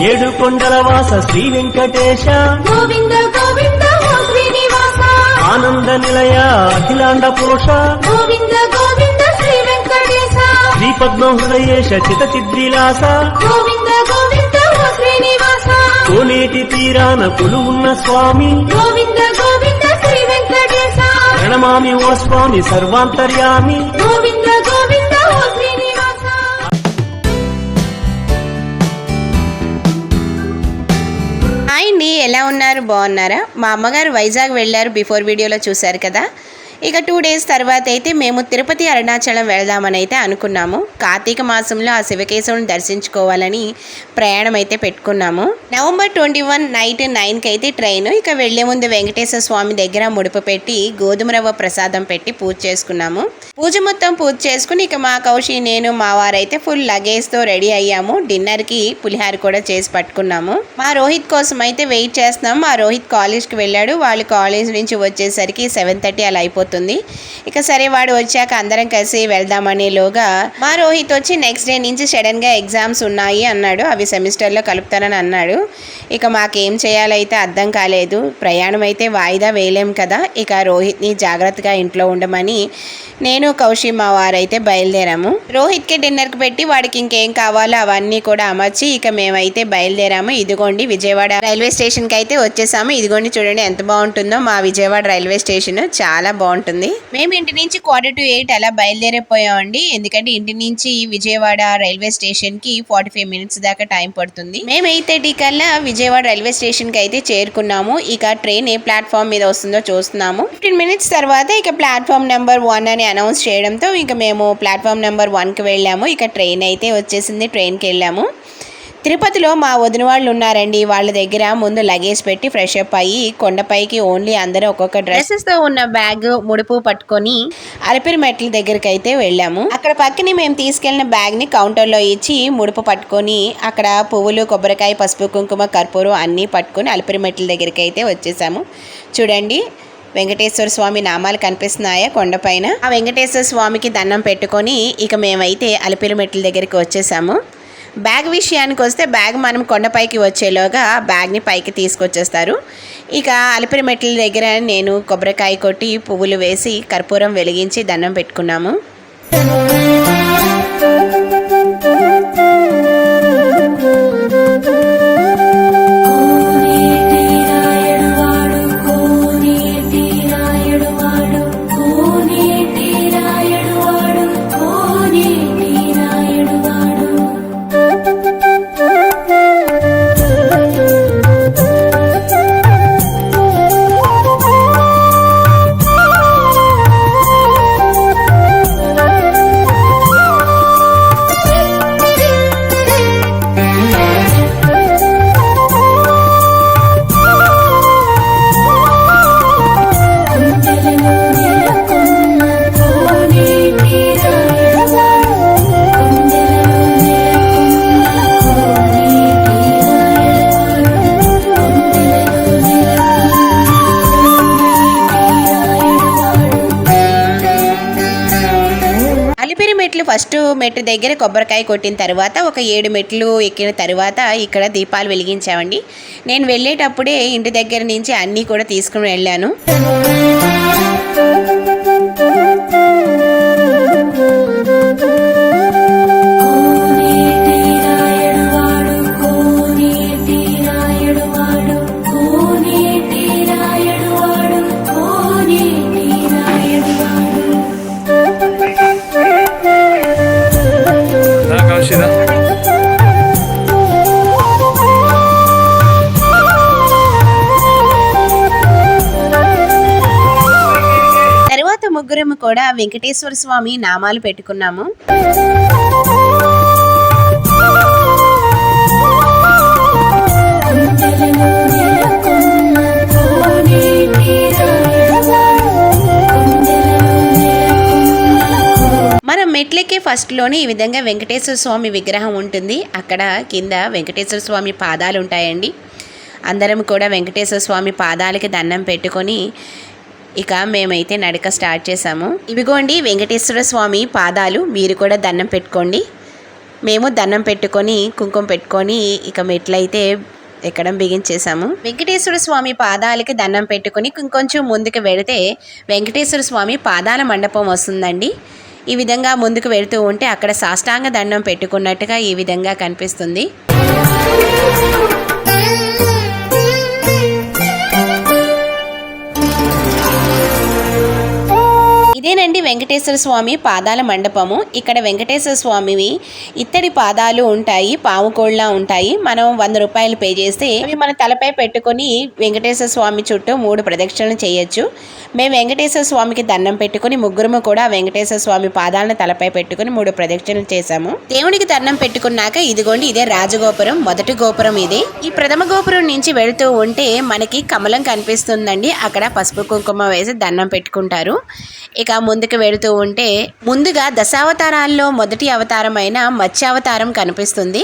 ఏడు కొండల వాస శ్రీ వెంకటేశ. గోవింద గోవింద శ్రీనివాస. ఆనంద నిలయ అఖిలాండ పురుష. గోవింద గోవింద శ్రీ వెంకటేశ. శ్రీ పద్మ హృదయేశ చిత చిద్విలాస గోవింద గోవింద శ్రీనివాస. కోనేటి తీరాన కొలువున్న స్వామి. గోవింద గోవింద శ్రీ వెంకటేశ. ప్రణమామి ఓ స్వామి సర్వాంతర్యామి. గోవింద గోవింద హాయ్ అండి ఎలా ఉన్నారు? బాగున్నారా? మా అమ్మగారు వైజాగ్ వెళ్ళారు బిఫోర్ వీడియోలో చూశారు కదా. ఇక టూ డేస్ తర్వాత అయితే మేము తిరుపతి అరుణాచలం వెళ్దామని అయితే అనుకున్నాము. కార్తీక మాసంలో ఆ శివకేశవుని దర్శించుకోవాలని ప్రయాణం అయితే పెట్టుకున్నాము. నవంబర్ ట్వంటీ వన్ నైట్ నైన్కి అయితే ట్రైన్ ఇక వెళ్ళే ముందు వెంకటేశ్వర స్వామి దగ్గర ముడుపు పెట్టి గోధుమ రవ్వ ప్రసాదం పెట్టి పూజ చేసుకున్నాము. పూజ మొత్తం పూజ చేసుకుని ఇక మా కౌశి నేను మా వారైతే ఫుల్ లగేజ్తో రెడీ అయ్యాము. డిన్నర్కి పులిహార కూడా చేసి పట్టుకున్నాము. మా రోహిత్ కోసం అయితే వెయిట్ చేస్తున్నాం. మా రోహిత్ కాలేజ్కి వెళ్ళాడు. వాళ్ళు కాలేజ్ నుంచి వచ్చేసరికి సెవెన్ థర్టీ అలా అయిపోతుంది. ఇక సరే వాడు వచ్చాక అందరం కలిసి వెళ్దామనేలోగా మా రోహిత్ వచ్చి నెక్స్ట్ డే నుంచి సడన్గా ఎగ్జామ్స్ ఉన్నాయి అన్నాడు. అవి సెమిస్టర్లో కలుపుతానని అన్నాడు. ఇక మాకేం చేయాలైతే అర్థం కాలేదు. ప్రయాణం అయితే వాయిదా వేయలేం కదా. ఇక రోహిత్ని జాగ్రత్తగా ఇంట్లో ఉండమని నేను కౌశి మా వారైతే బయలుదేరాము. రోహిత్కి డిన్నర్కి పెట్టి వాడికి ఇంకేం కావాలో అవన్నీ కూడా అమర్చి ఇక మేమైతే బయలుదేరాము. ఇదిగోండి విజయవాడ రైల్వే స్టేషన్కి అయితే వచ్చేసాము. ఇదిగోండి చూడండి ఎంత బాగుంటుందో మా విజయవాడ రైల్వే స్టేషన్. చాలా బాగుంటుంది. మేము ఇంటి నుంచి క్వార్టర్ టు ఎయిట్ అలా బయలుదేరిపోయామండి. ఎందుకంటే ఇంటి నుంచి విజయవాడ రైల్వే స్టేషన్కి ఫార్టీ ఫైవ్ మినిట్స్ దాకా టైం పడుతుంది. మేము ఎయిట్ థర్టీ కల్లా విజయవాడ రైల్వే స్టేషన్కి అయితే చేరుకున్నాము. ఇక ట్రైన్ ఏ ప్లాట్ఫామ్ మీద వస్తుందో చూస్తున్నాము. ఫిఫ్టీన్ మినిట్స్ తర్వాత ఇక ప్లాట్ఫామ్ నెంబర్ వన్ అని అనౌన్స్ చేయడంతో ఇక మేము ప్లాట్ఫామ్ నెంబర్ వన్కి వెళ్ళాము. ఇక ట్రైన్ అయితే వచ్చేసింది. ట్రైన్కి వెళ్ళాము. తిరుపతిలో మా వదిన వాళ్ళు ఉన్నారండి. వాళ్ళ దగ్గర ముందు లగేజ్ పెట్టి ఫ్రెష్ అప్ అయ్యి కొండపైకి ఓన్లీ అందరూ ఒక్కొక్క డ్రెస్సెస్తో ఉన్న బ్యాగ్ ముడుపు పట్టుకొని అలిపిరి మెట్ల దగ్గరికి అయితే వెళ్ళాము. అక్కడ పక్కనే మేము తీసుకెళ్ళిన బ్యాగ్ని కౌంటర్లో ఇచ్చి ముడుపు పట్టుకొని అక్కడ పువ్వులు కొబ్బరికాయ పసుపు కుంకుమ కర్పూరం అన్నీ పట్టుకొని అలిపిరి మెట్ల దగ్గరికి అయితే వచ్చేసాము. చూడండి వెంకటేశ్వర స్వామి నామాలు కనిపిస్తున్నాయా కొండపైన? ఆ వెంకటేశ్వర స్వామికి దండం పెట్టుకొని ఇక మేమైతే అలిపిరి మెట్ల దగ్గరికి వచ్చేసాము. బ్యాగ్ విషయానికి వస్తే బ్యాగ్ మనం కొండపైకి వచ్చేలోగా బ్యాగ్ని పైకి తీసుకొచ్చేస్తారు. ఇక అలిపిరి మెట్ల దగ్గర నేను కొబ్బరికాయ కొట్టి పువ్వులు వేసి కర్పూరం వెలిగించి దండం పెట్టుకున్నాము. మెట్టు దగ్గర కొబ్బరికాయ కొట్టిన తర్వాత ఒక ఏడు మెట్లు ఎక్కిన తర్వాత ఇక్కడ దీపాలు వెలిగించామండి. నేను వెళ్ళేటప్పుడే ఇంటి దగ్గర నుంచి అన్నీ కూడా తీసుకుని వెళ్ళాను. కూడా వెంకటేశ్వర స్వామి నామాలు పెట్టుకున్నాము. మనం మెట్లెక్కే ఫస్ట్లోనే ఈ విధంగా వెంకటేశ్వర స్వామి విగ్రహం ఉంటుంది. అక్కడ కింద వెంకటేశ్వర స్వామి పాదాలు ఉంటాయండి. అందరం కూడా వెంకటేశ్వర స్వామి పాదాలకి దండం పెట్టుకొని ఇక మేమైతే నడక స్టార్ట్ చేసాము ఇవిగోండి వెంకటేశ్వర స్వామి పాదాలు మీరు కూడా దండం పెట్టుకోండి. మేము దండం పెట్టుకొని కుంకుమ పెట్టుకొని ఇక మెట్లయితే ఎక్కడం బిగించేశాము. వెంకటేశ్వర స్వామి పాదాలకి దండం పెట్టుకొని ఇంకొంచెం ముందుకు వెళితే వెంకటేశ్వర స్వామి పాదాల మండపం వస్తుందండి. ఈ విధంగా ముందుకు వెళుతూ ఉంటే అక్కడ సాష్టాంగ దండం పెట్టుకున్నట్టుగా ఈ విధంగా కనిపిస్తుంది. ఇదేనండి వెంకటేశ్వర స్వామి పాదాల మండపము. ఇక్కడ వెంకటేశ్వర స్వామివి ఇత్తడి పాదాలు ఉంటాయి పాము కోళ్ళ ఉంటాయి. మనం వంద రూపాయలు పే చేస్తే అవి మన తలపై పెట్టుకొని వెంకటేశ్వర స్వామి చుట్టూ మూడు ప్రదక్షిణలు చేయొచ్చు. మేము వెంకటేశ్వర స్వామికి దండం పెట్టుకుని ముగ్గురము కూడా వెంకటేశ్వర స్వామి పాదాలను తలపై పెట్టుకుని మూడు ప్రదక్షిణలు చేశాము. దేవునికి దండం పెట్టుకున్నాక ఇదిగోండి ఇదే రాజగోపురం మొదటి గోపురం ఇది. ఈ ప్రథమ గోపురం నుంచి వెళుతూ ఉంటే మనకి కమలం కనిపిస్తుందండి. అక్కడ పసుపు కుంకుమ వేసి దండం పెట్టుకుంటారు. ఇక ముందుకు వెళుతూ ఉంటే ముందుగా దశావతారాల్లో మొదటి అవతారమైన మత్స్యావతారం కనిపిస్తుంది.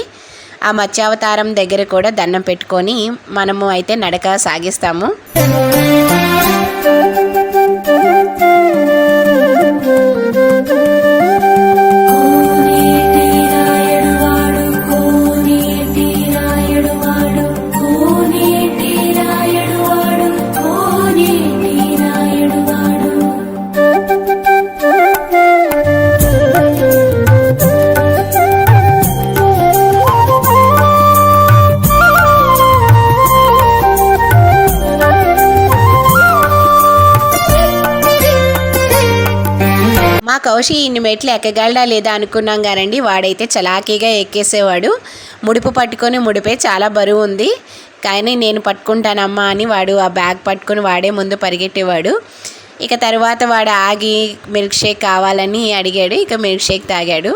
ఆ మత్స్యావతారం దగ్గర కూడా దండం పెట్టుకొని మనము అయితే నడక సాగిస్తాము. కౌశి ఇన్ని మెట్లు ఎక్కగలడా లేదా అనుకున్నాం కానండి వాడైతే చలాకీగా ఎక్కేసేవాడు. ముడుపు పట్టుకొని ముడిపే చాలా బరువు ఉంది. కానీ నేను పట్టుకుంటానమ్మా అని వాడు ఆ బ్యాగ్ పట్టుకొని వాడే ముందు పరిగెట్టేవాడు. ఇక తర్వాత వాడు ఆగి మిల్క్ షేక్ కావాలని అడిగాడు. ఇక మిల్క్ షేక్ తాగాడు.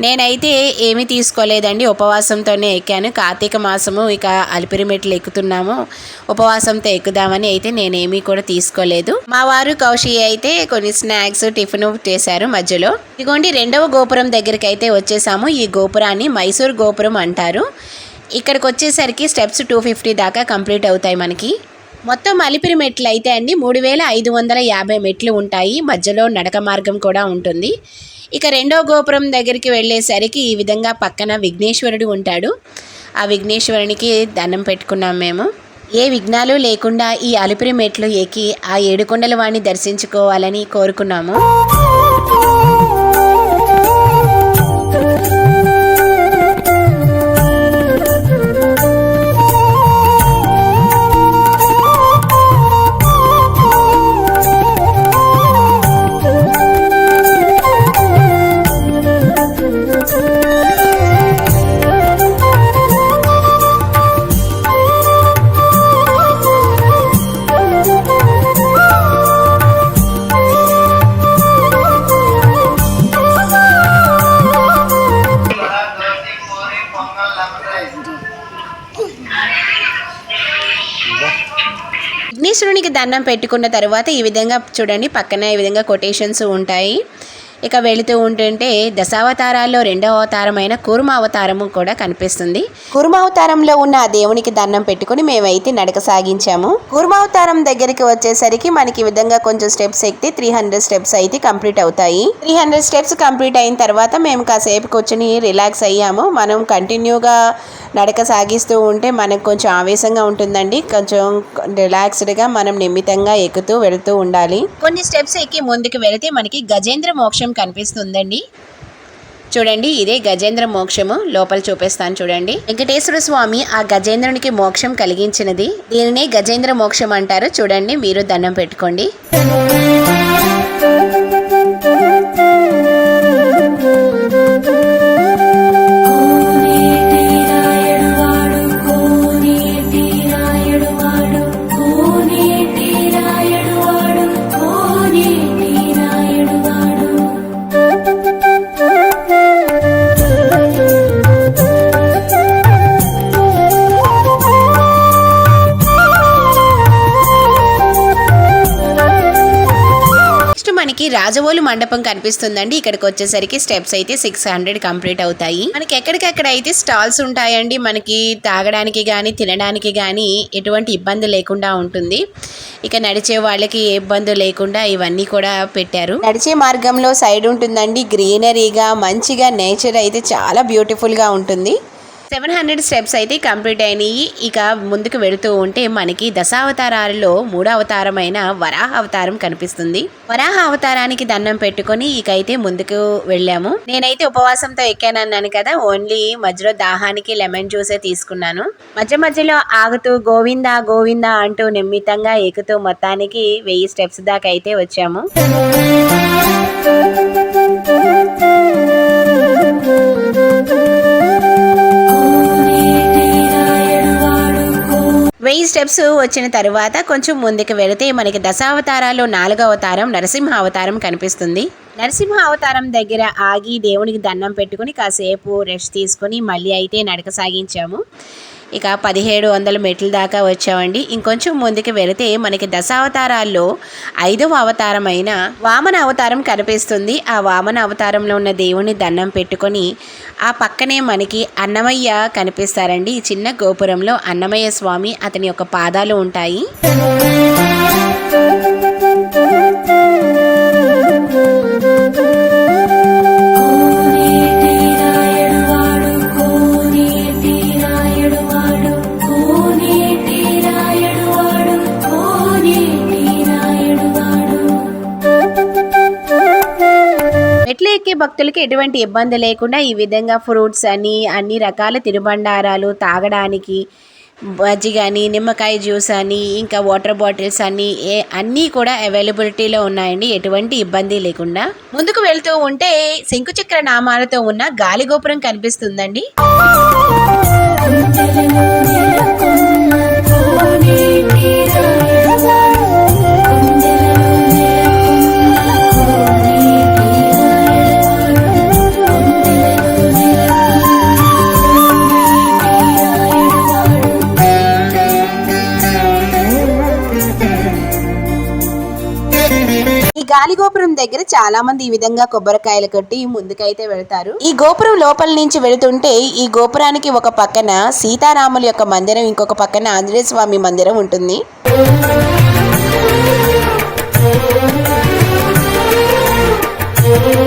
నేనైతే ఏమీ తీసుకోలేదండి. ఉపవాసంతోనే ఎక్కాను. కార్తీక మాసము ఇక అలిపిరిమెట్లు ఎక్కుతున్నాము. ఉపవాసంతో ఎక్కుదామని అయితే నేనేమీ కూడా తీసుకోలేదు. మా వారు కౌశి అయితే కొన్ని స్నాక్స్ టిఫిన్ చేశారు మధ్యలో. ఇదిగోండి రెండవ గోపురం దగ్గరికి అయితే వచ్చేసాము. ఈ గోపురాన్ని మైసూర్ గోపురం అంటారు. ఇక్కడికి వచ్చేసరికి స్టెప్స్ టూ ఫిఫ్టీ దాకా కంప్లీట్ అవుతాయి మనకి. మొత్తం అలిపిరి మెట్లు అయితే అండి మూడు వేల ఐదు వందల యాభై మెట్లు ఉంటాయి. మధ్యలో నడక మార్గం కూడా ఉంటుంది. ఇక రెండో గోపురం దగ్గరికి వెళ్ళేసరికి ఈ విధంగా పక్కన విఘ్నేశ్వరుడు ఉంటాడు. ఆ విఘ్నేశ్వరునికి దండం పెట్టుకున్నాం మేము. ఏ విఘ్నాలు లేకుండా ఈ అలిపిరి మెట్లు ఎక్కి ఆ ఏడుకొండల వాణ్ణి దర్శించుకోవాలని కోరుకున్నాము. సన్నం పెట్టుకున్న తర్వాత ఈ విధంగా చూడండి పక్కన ఈ విధంగా కొటేషన్స్ ఉంటాయి. ఇక వెళుతూ ఉంటుంటే దశావతారాల్లో రెండవ అవతారమైన కూర్మ అవతారము కూడా కనిపిస్తుంది. కూర్మ అవతారంలో ఉన్న ఆ దేవునికి దండం పెట్టుకుని మేమైతే నడక సాగించాము. కూర్మ అవతారం దగ్గరికి వచ్చేసరికి మనకి ఈ విధంగా కొంచెం స్టెప్స్ ఎక్కితే త్రీ హండ్రెడ్ స్టెప్స్ అయితే కంప్లీట్ అవుతాయి. త్రీ హండ్రెడ్ స్టెప్స్ కంప్లీట్ అయిన తర్వాత మేము కాసేపు కూర్చొని రిలాక్స్ అయ్యాము. మనం కంటిన్యూగా నడక సాగిస్తూ ఉంటే మనకు కొంచెం ఆవేశంగా ఉంటుందండి. కొంచెం రిలాక్స్డ్గా మనం నిమితంగా ఎక్కుతూ వెళ్తూ ఉండాలి. కొన్ని స్టెప్స్ ఎక్కి ముందుకు వెళితే మనకి గజేంద్ర మోక్షం కనిపిస్తుందండి. చూడండి ఇదే గజేంద్ర మోక్షము. లోపల చూపిస్తాను చూడండి. వెంకటేశ్వర స్వామి ఆ గజేంద్రునికి మోక్షం కలిగించినది. దీనినే గజేంద్ర మోక్షం అంటారు. చూడండి మీరు దండం పెట్టుకోండి. రాజవోలు మండపం కనిపిస్తుందండి. ఇక్కడికి వచ్చేసరికి స్టెప్స్ అయితే సిక్స్ హండ్రెడ్ కంప్లీట్ అవుతాయి. మనకి ఎక్కడికక్కడ అయితే స్టాల్స్ ఉంటాయండి. మనకి తాగడానికి కానీ తినడానికి కానీ ఎటువంటి ఇబ్బంది లేకుండా ఉంటుంది. ఇక నడిచే వాళ్ళకి ఏ ఇబ్బంది లేకుండా ఇవన్నీ కూడా పెట్టారు. నడిచే మార్గంలో సైడ్ ఉంటుందండి. గ్రీనరీగా మంచిగా నేచర్ అయితే చాలా బ్యూటిఫుల్గా ఉంటుంది. సెవెన్ హండ్రెడ్ స్టెప్స్ అయితే కంప్లీట్ అయినాయి. ఇక ముందుకు వెళుతూ ఉంటే మనకి దశావతారాలలో మూడో అవతారమైన వరాహ అవతారం కనిపిస్తుంది. వరాహ అవతారానికి దండం పెట్టుకొని ఇక అయితే ముందుకు వెళ్ళాము. నేనైతే ఉపవాసంతో ఎక్కానన్నాను కదా ఓన్లీ మధ్యలో దాహానికి లెమన్ జ్యూసే తీసుకున్నాను. మధ్య మధ్యలో ఆగుతూ గోవిందా గోవిందా అంటూ నిమ్మితంగా ఎక్కుతూ మొత్తానికి వెయ్యి స్టెప్స్ దాకా అయితే వచ్చాము. వెయ్యి స్టెప్స్ వచ్చిన తర్వాత కొంచెం ముందుకు వెళితే మనకి దశావతారాలు నాలుగో అవతారం నరసింహ అవతారం కనిపిస్తుంది. నరసింహ అవతారం దగ్గర ఆగి దేవునికి దండం పెట్టుకుని కాసేపు రెస్ట్ తీసుకొని మళ్ళీ అయితే నడక సాగించాము. ఇక పదిహేడు వందల మెట్ల దాకా వచ్చామండి. ఇంకొంచెం ముందుకు వెళితే మనకి దశావతారాల్లో ఐదవ అవతారమైన వామన అవతారం కనిపిస్తుంది. ఆ వామన అవతారంలో ఉన్న దేవుని దండం పెట్టుకొని ఆ పక్కనే మనకి అన్నమయ్య కనిపిస్తారండి. ఈ చిన్న గోపురంలో అన్నమయ్య స్వామి అతని యొక్క పాదాలు ఉంటాయి. ఎక్కే భక్తులకి ఎటువంటి ఇబ్బంది లేకుండా ఈ విధంగా ఫ్రూట్స్ అని అన్ని రకాల తినుబండారాలు తాగడానికి బజ్జి కానీ నిమ్మకాయ జ్యూస్ అని ఇంకా వాటర్ బాటిల్స్ అని ఏ అన్నీ కూడా అవైలబిలిటీలో ఉన్నాయండి. ఎటువంటి ఇబ్బంది లేకుండా. ముందుకు వెళ్తూ ఉంటే శంకుచక్ర నామాలతో ఉన్న గాలిగోపురం కనిపిస్తుందండి. గాలిగోపురం దగ్గర చాలా మంది ఈ విధంగా కొబ్బరికాయలు కట్టి ముందుకైతే వెళ్తారు. ఈ గోపురం లోపల నుంచి వెళుతుంటే ఈ గోపురానికి ఒక పక్కన సీతారాముల యొక్క మందిరం ఇంకొక పక్కన ఆంజనేయ స్వామి మందిరం ఉంటుంది. గాలిగోపురం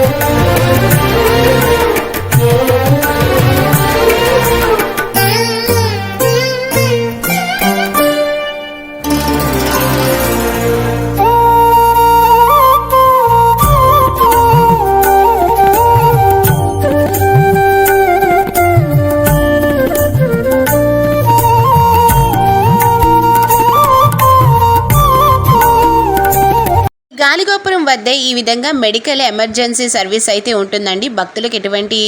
వద్దే ఈ విధంగా మెడికల్ ఎమర్జెన్సీ సర్వీస్ అయితే ఉంటుందండి. భక్తులకు ఎటువంటి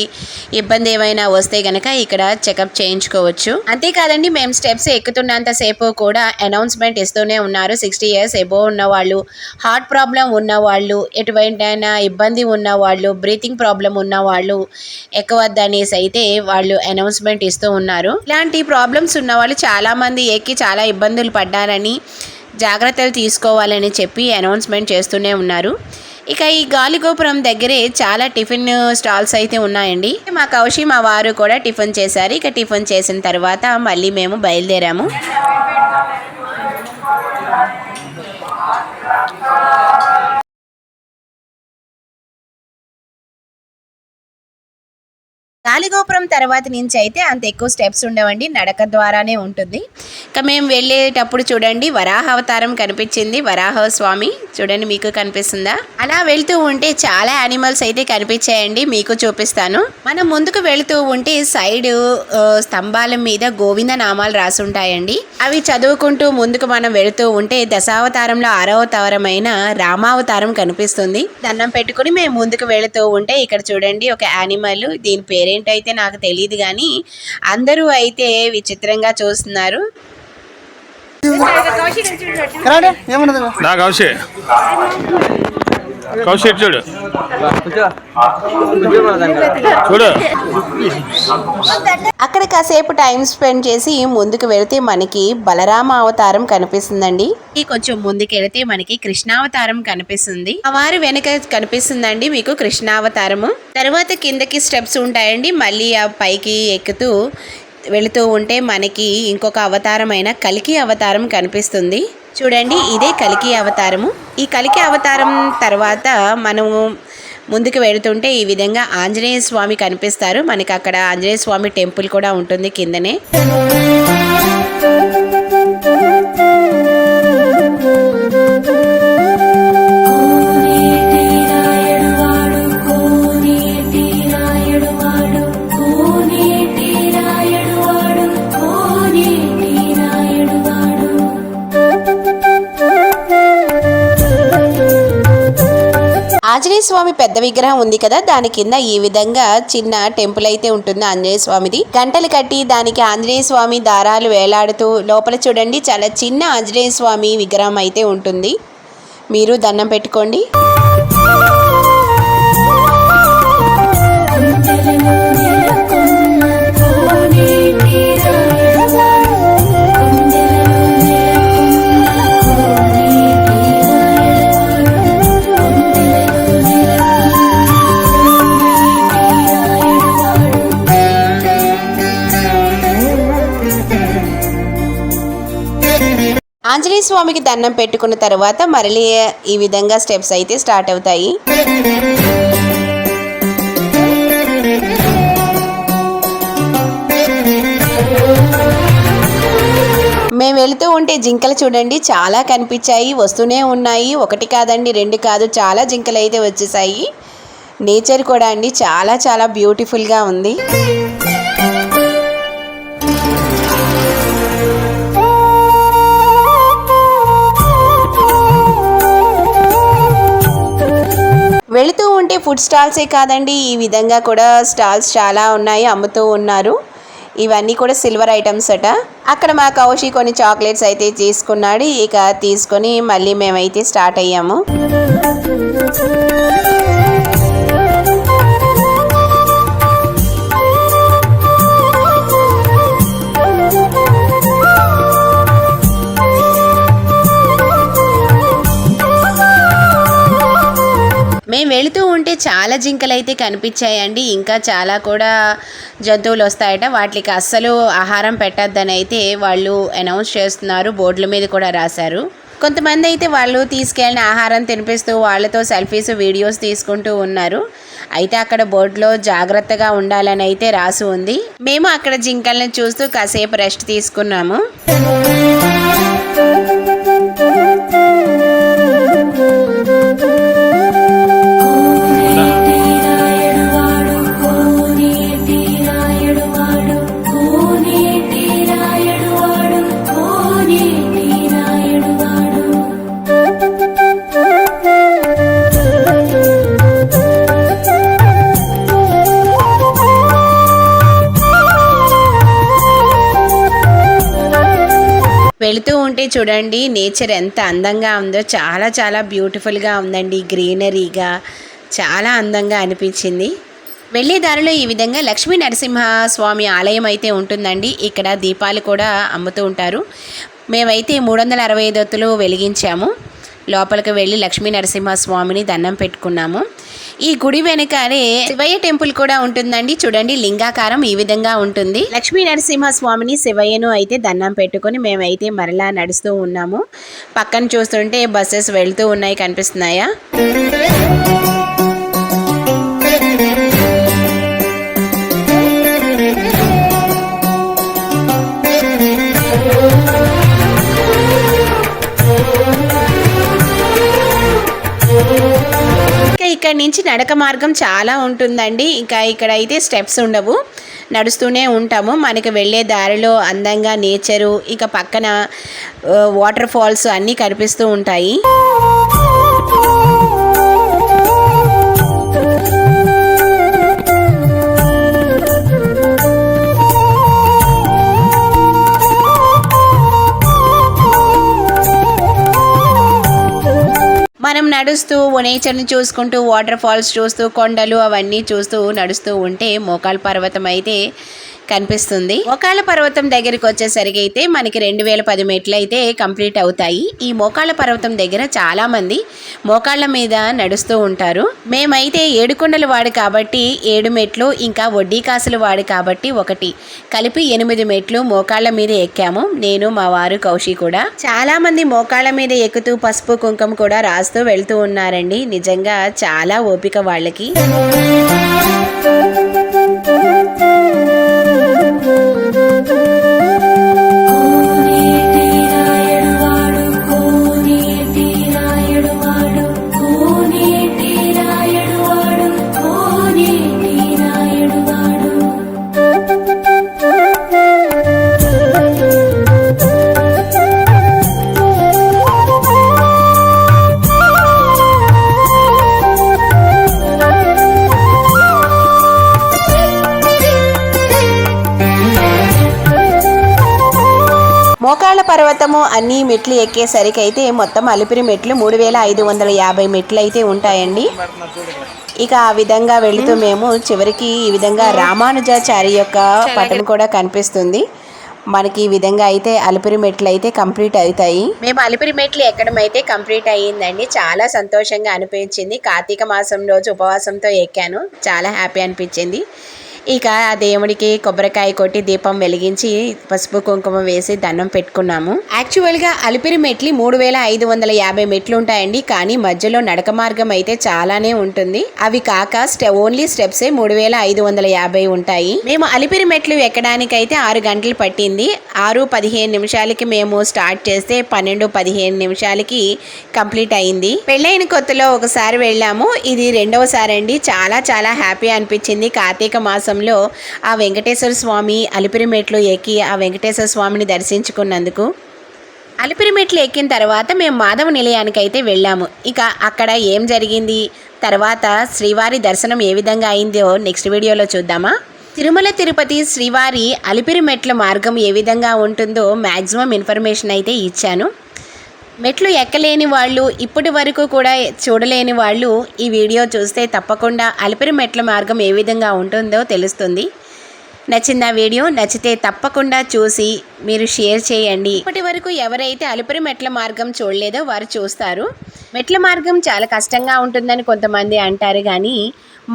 ఇబ్బంది ఏమైనా వస్తే గనక ఇక్కడ చెకప్ చేయించుకోవచ్చు. అంతేకాదండి మేము స్టెప్స్ ఎక్కుతున్నంత సేపు కూడా అనౌన్స్మెంట్ ఇస్తూనే ఉన్నారు. సిక్స్టీ ఇయర్స్ ఎబో ఉన్నవాళ్ళు హార్ట్ ప్రాబ్లం ఉన్న వాళ్ళు ఎటువంటైనా ఇబ్బంది ఉన్న వాళ్ళు బ్రీతింగ్ ప్రాబ్లం ఉన్న వాళ్ళు ఎక్కవద్దనేసి అయితే వాళ్ళు అనౌన్స్మెంట్ ఇస్తూ ఉన్నారు. ఇలాంటి ప్రాబ్లమ్స్ ఉన్న వాళ్ళు ఎక్కి చాలా ఇబ్బందులు పడ్డారని జాగ్రత్తలు తీసుకోవాలని చెప్పి అనౌన్స్మెంట్ చేస్తూనే ఉన్నారు. ఇక ఈ గాలిగోపురం దగ్గరే చాలా టిఫిన్ స్టాల్స్ అయితే ఉన్నాయండి. మా కౌశి మా వారు కూడా టిఫిన్ చేశారు. ఇక టిఫిన్ చేసిన తర్వాత మళ్ళీ మేము బయలుదేరాము. గాలిగోపురం తర్వాత నుంచి అయితే అంత ఎక్కువ స్టెప్స్ ఉండవండి. నడక ద్వారానే ఉంటుంది. ఇక మేము వెళ్ళేటప్పుడు చూడండి వరాహ అవతారం కనిపించింది. వరాహ స్వామి చూడండి మీకు కనిపిస్తుందా? అలా వెళ్తూ ఉంటే చాలా యానిమల్స్ అయితే కనిపించాయండి. మీకు చూపిస్తాను. మనం ముందుకు వెళుతూ ఉంటే సైడ్ స్తంభాల మీద గోవింద నామాలు రాసి ఉంటాయండి అవి చదువుకుంటూ ముందుకు మనం వెళుతూ ఉంటే దశావతారంలో ఆరవ అవతారమైన రామావతారం కనిపిస్తుంది. దండం పెట్టుకుని మేము ముందుకు వెళుతూ ఉంటే ఇక్కడ చూడండి ఒక యానిమల్ దీని పేరేంటి అయితే నాకు తెలియదు కానీ అందరూ అయితే విచిత్రంగా చూస్తున్నారు. ఏమన్నది కౌశిక్ చూడు. చూడు. అక్కడ కాసేపు టైం స్పెండ్ చేసి ముందుకు వెళితే మనకి బలరామ అవతారం కనిపిస్తుందండి. కొంచెం ముందుకు వెళితే మనకి కృష్ణావతారం కనిపిస్తుంది. ఆ వారి వెనక కనిపిస్తుందండి మీకు కృష్ణావతారము. తర్వాత కిందకి స్టెప్స్ ఉంటాయండి. మళ్ళీ ఆ పైకి ఎక్కుతూ వెళుతూ ఉంటే మనకి ఇంకొక అవతారమైన కలికి అవతారం కనిపిస్తుంది. చూడండి ఇదే కలికి అవతారము. ఈ కలికి అవతారం తర్వాత మనము ముందుకు వెళుతుంటే ఈ విధంగా ఆంజనేయ స్వామి కనిపిస్తారు. మనకి అక్కడ ఆంజనేయ స్వామి టెంపుల్ కూడా ఉంటుంది కిందనే. ఆంజనేయ స్వామి పెద్ద విగ్రహం ఉంది కదా దాని కింద ఈ విధంగా చిన్న టెంపుల్ అయితే ఉంటుంది ఆంజనేయ స్వామిది. గంటలు కట్టి దానికి ఆంజనేయ స్వామి దారాలు వేలాడుతూ లోపల చూడండి చాలా చిన్న ఆంజనేయ స్వామి విగ్రహం అయితే ఉంటుంది. మీరు దండం పెట్టుకోండి. ఆంజనేయ స్వామికి దండం పెట్టుకున్న తర్వాత మరలి ఈ విధంగా స్టెప్స్ అయితే స్టార్ట్ అవుతాయి. మేము వెళుతూ ఉంటే జింకలు చూడండి చాలా కనిపించాయి వస్తూనే ఉన్నాయి. ఒకటి కాదండి రెండు కాదు చాలా జింకలు అయితే వచ్చేసాయి. నేచర్ కూడా అండి చాలా చాలా బ్యూటిఫుల్గా ఉంది. వెళుతూ ఉంటే ఫుడ్ స్టాల్సే కాదండి. ఈ విధంగా కూడా స్టాల్స్ చాలా ఉన్నాయి అమ్ముతూ ఉన్నారు. ఇవన్నీ కూడా సిల్వర్ ఐటమ్స్ అట. అక్కడ మా కౌశి కొన్ని చాక్లెట్స్ అయితే తీసుకున్నాడు. ఇక తీసుకొని మళ్ళీ మేమైతే స్టార్ట్ అయ్యాము. చాలా జింకలు అయితే కనిపించాయండి. ఇంకా చాలా కూడా జంతువులు వస్తాయట. వాటికి అస్సలు ఆహారం పెట్టద్దని అయితే వాళ్ళు అనౌన్స్ చేస్తున్నారు. బోర్డుల మీద కూడా రాశారు. కొంతమంది అయితే వాళ్ళు తీసుకెళ్ళిన ఆహారం తినిపిస్తూ వాళ్ళతో సెల్ఫీస్ వీడియోస్ తీసుకుంటూ ఉన్నారు. అయితే అక్కడ బోర్డులో జాగ్రత్తగా ఉండాలని అయితే రాసి ఉంది. మేము అక్కడ జింకల్ని చూస్తూ కాసేపు రెస్ట్ తీసుకున్నాము. చూడండి నేచర్ ఎంత అందంగా ఉందో చాలా చాలా బ్యూటిఫుల్గా ఉందండి గ్రీనరీగా. చాలా అందంగా అనిపించింది. వెళ్ళే దారిలో ఈ విధంగా లక్ష్మీ నరసింహ స్వామి ఆలయం అయితే ఉంటుందండి. ఇక్కడ దీపాలు కూడా అమ్ముతూ ఉంటారు. మేమైతే మూడు వందల అరవై ఐదు వెలిగించాము. లోపలికి వెళ్ళి లక్ష్మీ నరసింహ స్వామిని దండం పెట్టుకున్నాము. ఈ గుడి వెనకాలే శివయ్య టెంపుల్ కూడా ఉంటుందండి. చూడండి లింగాకారం ఈ విధంగా ఉంటుంది. లక్ష్మీ నరసింహ స్వామిని శివయ్యను అయితే దండం పెట్టుకొని మేమైతే మరలా నడుస్తూ ఉన్నాము. పక్కన చూస్తుంటే బస్సెస్ వెళ్తూ ఉన్నాయి కనిపిస్తున్నాయా? ఇక్కడ నుంచి నడక మార్గం చాలా ఉంటుందండి. ఇంకా ఇక్కడ అయితే స్టెప్స్ ఉండవు. నడుస్తూనే ఉంటాము. మనకి వెళ్ళే దారిలో అందంగా నేచరు ఇక పక్కన వాటర్ ఫాల్స్ అన్నీ కనిపిస్తూ ఉంటాయి. నడుస్తూ నేచర్ని చూసుకుంటూ వాటర్ ఫాల్స్ చూస్తూ కొండలు అవన్నీ చూస్తూ నడుస్తూ ఉంటే మోకాల్ పర్వతం అయితే కనిపిస్తుంది. మోకాళ్ళ పర్వతం దగ్గరికి వచ్చేసరికి అయితే మనకి రెండు వేల పది మెట్లు అయితే కంప్లీట్ అవుతాయి. ఈ మోకాళ్ళ పర్వతం దగ్గర చాలా మంది మోకాళ్ళ మీద నడుస్తూ ఉంటారు. మేమైతే ఏడుకొండల వాడు కాబట్టి ఏడు మెట్లు ఇంకా వడ్డీ కాసులు వాడు కాబట్టి ఒకటి. కలిపి ఎనిమిది మెట్లు మోకాళ్ళ మీద ఎక్కాము. నేను మా వారు కౌశి కూడా. చాలా మంది మోకాళ్ళ మీద ఎక్కుతూ పసుపు కుంకుమ కూడా రాస్తూ వెళ్తూ ఉన్నారండి. నిజంగా చాలా ఓపిక వాళ్ళకి. పర్వతము అన్ని మెట్లు ఎక్కేసరికి అయితే మొత్తం అలిపిరి మెట్లు మూడు వేల ఐదు వందల యాభై మెట్లు అయితే ఉంటాయండి. ఇక ఆ విధంగా వెళుతూ మేము. చివరికి ఈ విధంగా రామానుజాచారి యొక్క పటం కూడా కనిపిస్తుంది. మనకి ఈ విధంగా అయితే అలిపిరి మెట్లు అయితే కంప్లీట్ అవుతాయి. మేము అలిపిరి మెట్లు ఎక్కడం అయితే కంప్లీట్ అయ్యిందండి. చాలా సంతోషంగా అనిపించింది. కార్తీక మాసం రోజు ఉపవాసంతో ఎక్కాను. చాలా హ్యాపీ అనిపించింది. ఇక ఆ దేవుడికి కొబ్బరికాయ కొట్టి దీపం వెలిగించి పసుపు కుంకుమ వేసి దండం పెట్టుకున్నాము. యాక్చువల్గా అలిపిరి మెట్లు మూడు వేల ఐదు వందల యాభై మెట్లు ఉంటాయండి కానీ మధ్యలో నడక మార్గం అయితే చాలానే ఉంటుంది. అవి కాక స్టె ఓన్లీ స్టెప్సే మూడు వేల ఐదు వందల యాభై ఉంటాయి. మేము అలిపిరి మెట్లు ఎక్కడానికైతే ఆరు గంటలు పట్టింది ఆరు పదిహేను నిమిషాలకి మేము స్టార్ట్ చేస్తే పన్నెండు పదిహేను నిమిషాలకి కంప్లీట్ అయింది. పెళ్ళైన కొత్తలో ఒకసారి వెళ్ళాము ఇది రెండవసారి అండి చాలా చాలా హ్యాపీ అనిపించింది. కార్తీక మాసం సమయంలో ఆ వెంకటేశ్వర స్వామి అలిపిరిమెట్లు ఎక్కి ఆ వెంకటేశ్వర స్వామిని దర్శించుకున్నందుకు అలిపిరిమెట్లు ఎక్కిన తర్వాత మేము మాధవ నిలయానికి అయితే వెళ్ళాము. ఇక అక్కడ ఏం జరిగింది? తర్వాత శ్రీవారి దర్శనం ఏ విధంగా అయిందో నెక్స్ట్ వీడియోలో చూద్దామా? తిరుమల తిరుపతి శ్రీవారి అలిపిరిమెట్ల మార్గం ఏ విధంగా ఉంటుందో మ్యాక్సిమం ఇన్ఫర్మేషన్ అయితే ఇచ్చాను. మెట్లు ఎక్కలేని వాళ్ళు ఇప్పటి వరకు కూడా చూడలేని వాళ్ళు ఈ వీడియో చూస్తే తప్పకుండా అలిపిరి మెట్ల మార్గం ఏ విధంగా ఉంటుందో తెలుస్తుంది. నచ్చిందా వీడియో? నచ్చితే తప్పకుండా చూసి మీరు షేర్ చేయండి. ఇప్పటి వరకు ఎవరైతే అలిపిరి మెట్ల మార్గం చూడలేదో వారు చూస్తారు. మెట్ల మార్గం చాలా కష్టంగా ఉంటుందని కొంతమంది అంటారు కానీ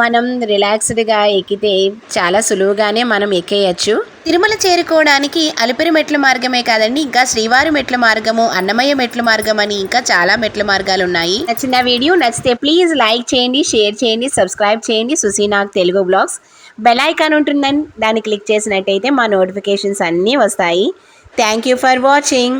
మనం రిలాక్స్డ్గా ఎక్కితే చాలా సులువుగానే మనం ఎక్కేయచ్చు. తిరుమల చేరుకోవడానికి అలిపిరి మెట్ల మార్గమే కాదండి ఇంకా శ్రీవారి మెట్ల మార్గము అన్నమయ్య మెట్ల మార్గం అని ఇంకా చాలా మెట్ల మార్గాలు ఉన్నాయి. నచ్చిన వీడియో నచ్చితే ప్లీజ్ లైక్ చేయండి షేర్ చేయండి సబ్స్క్రైబ్ చేయండి. Susinag Telugu blogs. Bell icon ఉంటుందని దాన్ని క్లిక్ చేసినట్టయితే మా నోటిఫికేషన్స్ అన్నీ వస్తాయి. Thank you for watching